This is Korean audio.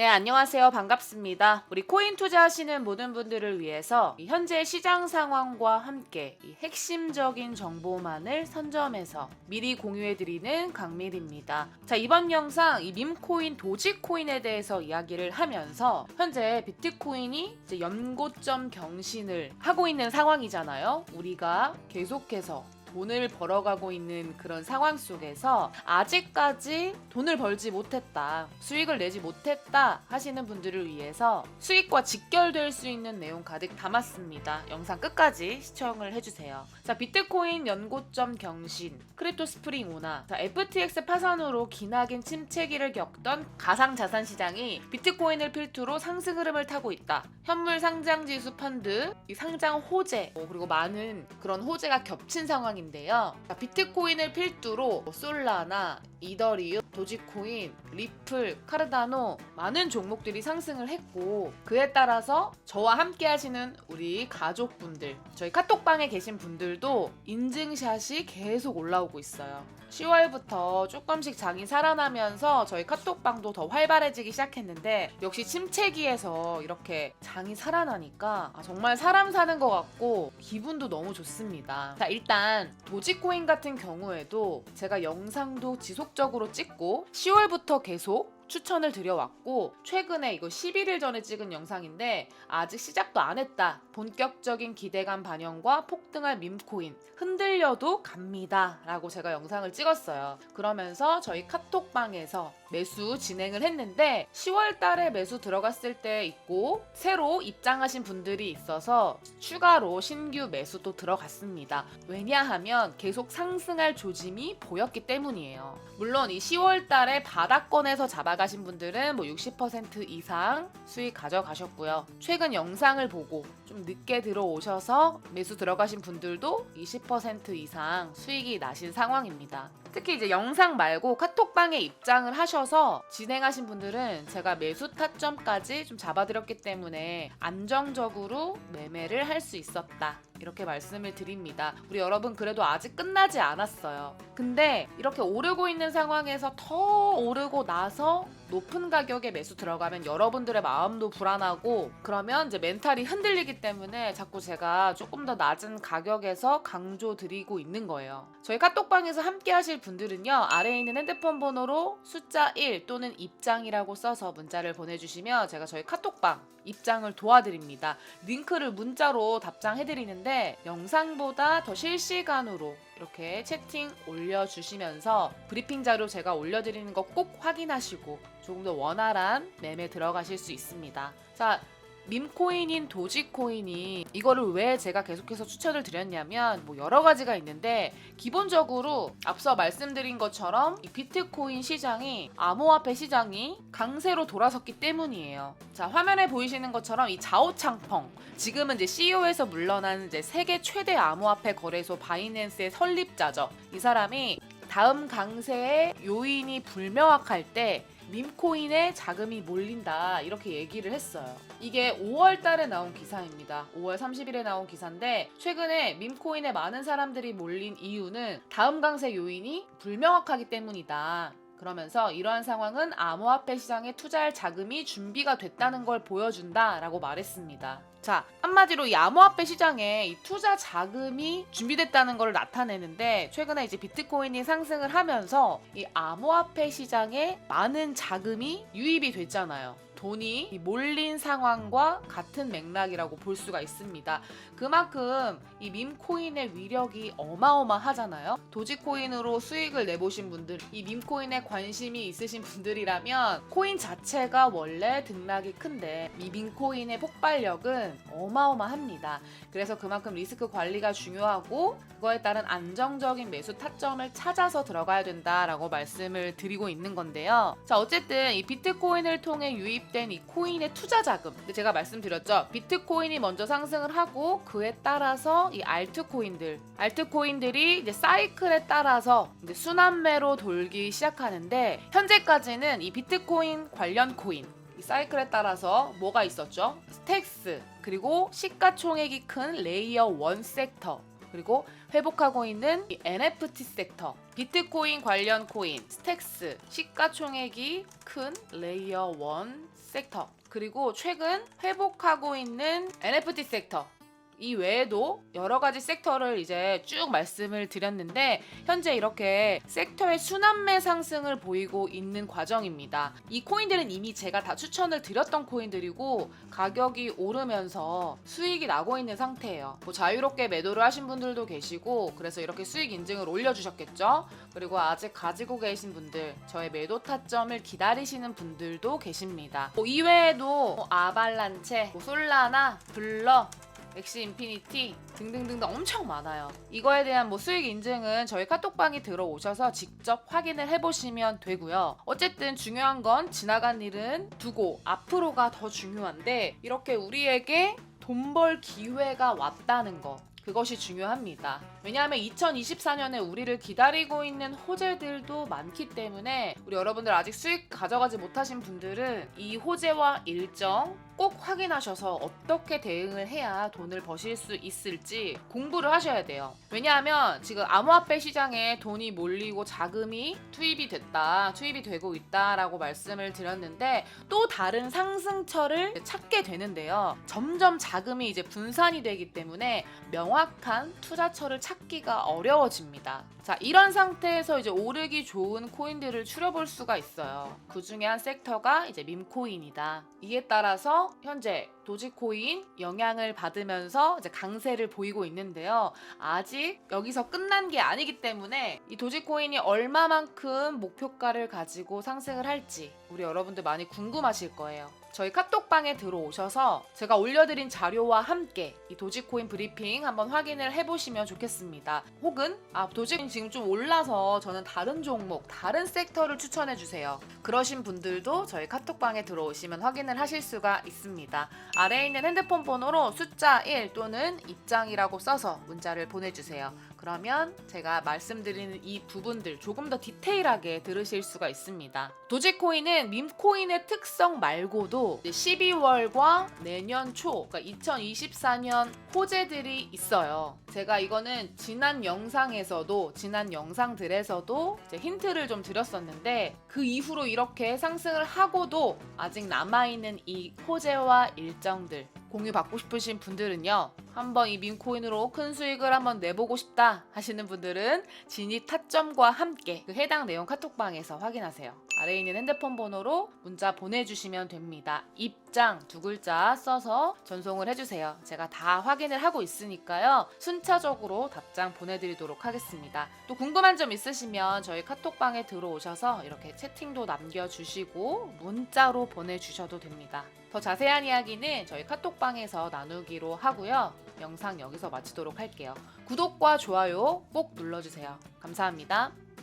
네, 안녕하세요. 반갑습니다. 우리 코인 투자하시는 모든 분들을 위해서 이 현재 시장 상황과 함께 이 핵심적인 정보만을 선점해서 미리 공유해드리는 강밀입니다. 자, 이번 영상 이 밈코인, 도지코인에 대해서 이야기를 하면서 현재 비트코인이 연고점 경신을 하고 있는 상황이잖아요. 우리가 계속해서 돈을 벌어가고 있는 그런 상황 속에서 아직까지 돈을 벌지 못했다, 수익을 내지 못했다 하시는 분들을 위해서 수익과 직결될 수 있는 내용 가득 담았습니다. 영상 끝까지 시청을 해주세요. 자, 비트코인 연고점 경신, 크립토 스프링 오나, 자, FTX 파산으로 기나긴 침체기를 겪던 가상 자산 시장이 비트코인을 필두로 상승 흐름을 타고 있다. 현물 상장 지수 펀드, 이 상장 호재, 어, 그리고 많은 그런 호재가 겹친 상황 인데요. 자, 비트코인을 필두로 뭐 솔라나 이더리움, 도지코인, 리플, 카르다노 많은 종목들이 상승을 했고 그에 따라서 저와 함께 하시는 우리 가족분들 저희 카톡방에 계신 분들도 인증샷이 계속 올라오고 있어요. 10월부터 조금씩 장이 살아나면서 저희 카톡방도 더 활발해지기 시작했는데 역시 침체기에서 이렇게 장이 살아나니까 아, 정말 사람 사는 것 같고 기분도 너무 좋습니다. 자 일단 도지코인 같은 경우에도 제가 영상도 지속적으로 찍고 10월부터 계속 추천을 드려왔고 최근에 이거 11일 전에 찍은 영상인데 아직 시작도 안 했다. 본격적인 기대감 반영과 폭등할 밈코인 흔들려도 갑니다. 라고 제가 영상을 찍었어요. 그러면서 저희 카톡방에서 매수 진행을 했는데 10월 달에 매수 들어갔을 때 있고 새로 입장하신 분들이 있어서 추가로 신규 매수도 들어갔습니다. 왜냐하면 계속 상승할 조짐이 보였기 때문이에요. 물론 이 10월 달에 바닥권에서 잡아 가신 분들은 뭐 60% 이상 수익 가져가셨고요. 최근 영상을 보고 좀 늦게 들어오셔서 매수 들어가신 분들도 20% 이상 수익이 나신 상황입니다. 특히 이제 영상 말고 카톡방에 입장을 하셔서 진행하신 분들은 제가 매수 타점까지 좀 잡아드렸기 때문에 안정적으로 매매를 할 수 있었다. 이렇게 말씀을 드립니다. 우리 여러분 그래도 아직 끝나지 않았어요. 근데 이렇게 오르고 있는 상황에서 더 오르고 나서 높은 가격에 매수 들어가면 여러분들의 마음도 불안하고 그러면 이제 멘탈이 흔들리기 때문에 자꾸 제가 조금 더 낮은 가격에서 강조 드리고 있는 거예요. 저희 카톡방에서 함께 하실 분들은요. 아래에 있는 핸드폰 번호로 숫자 1 또는 입장이라고 써서 문자를 보내주시면 제가 저희 카톡방 입장을 도와드립니다. 링크를 문자로 답장해드리는데 영상보다 더 실시간으로 이렇게 채팅 올려주시면서 브리핑 자료 제가 올려드리는 거 꼭 확인하시고 조금 더 원활한 매매 들어가실 수 있습니다. 자, 밈코인인 도지코인이 이거를 왜 제가 계속해서 추천을 드렸냐면 뭐 여러 가지가 있는데 기본적으로 앞서 말씀드린 것처럼 이 비트코인 시장이 암호화폐 시장이 강세로 돌아섰기 때문이에요. 자 화면에 보이시는 것처럼 이 자오창펑 지금은 이제 CEO에서 물러난 이제 세계 최대 암호화폐 거래소 바이낸스의 설립자죠. 이 사람이 다음 강세의 요인이 불명확할 때 밈코인에 자금이 몰린다 이렇게 얘기를 했어요. 이게 5월 달에 나온 기사입니다. 5월 30일에 나온 기사인데 최근에 밈코인에 많은 사람들이 몰린 이유는 다음 강세 요인이 불명확하기 때문이다. 그러면서 이러한 상황은 암호화폐 시장에 투자할 자금이 준비가 됐다는 걸 보여준다라고 말했습니다. 자, 한마디로 이 암호화폐 시장에 이 투자 자금이 준비됐다는 걸 나타내는데 최근에 이제 비트코인이 상승을 하면서 이 암호화폐 시장에 많은 자금이 유입이 됐잖아요. 돈이 몰린 상황과 같은 맥락이라고 볼 수가 있습니다. 그만큼 이 밈코인의 위력이 어마어마하잖아요. 도지코인으로 수익을 내보신 분들, 이 밈코인에 관심이 있으신 분들이라면 코인 자체가 원래 등락이 큰데 이 밈코인의 폭발력은 어마어마합니다. 그래서 그만큼 리스크 관리가 중요하고 그거에 따른 안정적인 매수 타점을 찾아서 들어가야 된다라고 말씀을 드리고 있는 건데요. 자, 어쨌든 이 비트코인을 통해 유입 된 이 코인의 투자 자금. 제가 말씀드렸죠. 비트코인이 먼저 상승을 하고 그에 따라서 이 알트코인들, 알트코인들이 이제 사이클에 따라서 이제 순환매로 돌기 시작하는데 현재까지는 이 비트코인 관련 코인 이 사이클에 따라서 뭐가 있었죠? 스택스 그리고 시가총액이 큰 레이어 1 섹터 그리고 회복하고 있는 이 NFT 섹터, 비트코인 관련 코인, 스택스, 시가총액이 큰 레이어 1 섹터. 그리고 최근 회복하고 있는 NFT 섹터 이 외에도 여러 가지 섹터를 이제 쭉 말씀을 드렸는데 현재 이렇게 섹터의 순환매 상승을 보이고 있는 과정입니다. 이 코인들은 이미 제가 다 추천을 드렸던 코인들이고 가격이 오르면서 수익이 나고 있는 상태예요. 뭐 자유롭게 매도를 하신 분들도 계시고 그래서 이렇게 수익 인증을 올려주셨겠죠. 그리고 아직 가지고 계신 분들 저의 매도 타점을 기다리시는 분들도 계십니다. 뭐 이외에도 뭐 아발란체, 뭐 솔라나, 블러 엑시 인피니티 등등등등 엄청 많아요. 이거에 대한 뭐 수익 인증은 저희 카톡방에 들어오셔서 직접 확인을 해보시면 되고요. 어쨌든 중요한 건 지나간 일은 두고 앞으로가 더 중요한데 이렇게 우리에게 돈 벌 기회가 왔다는 거. 그것이 중요합니다. 왜냐하면 2024년에 우리를 기다리고 있는 호재들도 많기 때문에 우리 여러분들 아직 수익 가져가지 못하신 분들은 이 호재와 일정 꼭 확인하셔서 어떻게 대응을 해야 돈을 버실 수 있을지 공부를 하셔야 돼요. 왜냐하면 지금 암호화폐 시장에 돈이 몰리고 자금이 투입이 됐다, 투입이 되고 있다라고 말씀을 드렸는데 또 다른 상승처를 찾게 되는데요. 점점 자금이 이제 분산이 되기 때문에 명확한 투자처를 찾기가 어려워집니다. 자, 이런 상태에서 이제 오르기 좋은 코인들을 추려볼 수가 있어요. 그 중에 한 섹터가 이제 밈코인이다. 이에 따라서 현재 도지코인 영향을 받으면서 이제 강세를 보이고 있는데요. 아직 여기서 끝난 게 아니기 때문에 이 도지코인이 얼마만큼 목표가를 가지고 상승을 할지 우리 여러분들 많이 궁금하실 거예요. 저희 카톡방에 들어오셔서 제가 올려드린 자료와 함께 이 도지코인 브리핑 한번 확인을 해보시면 좋겠습니다. 혹은 아 도지코인 지금 좀 올라서 저는 다른 종목, 다른 섹터를 추천해 주세요. 그러신 분들도 저희 카톡방에 들어오시면 확인을 하실 수가 있습니다. 아래에 있는 핸드폰 번호로 숫자 1 또는 입장이라고 써서 문자를 보내주세요. 그러면 제가 말씀드리는 이 부분들 조금 더 디테일하게 들으실 수가 있습니다. 도지코인은 밈코인의 특성 말고도 12월과 내년 초, 그러니까 2024년 호재들이 있어요. 제가 이거는 지난 영상에서도, 지난 영상들에서도 힌트를 좀 드렸었는데 그 이후로 이렇게 상승을 하고도 아직 남아있는 이 호재와 일정들 공유 받고 싶으신 분들은요. 한번 이 민코인으로 큰 수익을 한번 내보고 싶다 하시는 분들은 진입 타점과 함께 그 해당 내용 카톡방에서 확인하세요. 아래에 있는 핸드폰 번호로 문자 보내주시면 됩니다. 입장 두 글자 써서 전송을 해주세요. 제가 다 확인을 하고 있으니까요. 순차적으로 답장 보내드리도록 하겠습니다. 또 궁금한 점 있으시면 저희 카톡방에 들어오셔서 이렇게 채팅도 남겨주시고 문자로 보내주셔도 됩니다. 더 자세한 이야기는 저희 카톡방에서 나누기로 하고요. 영상 여기서 마치도록 할게요. 구독과 좋아요 꼭 눌러주세요. 감사합니다.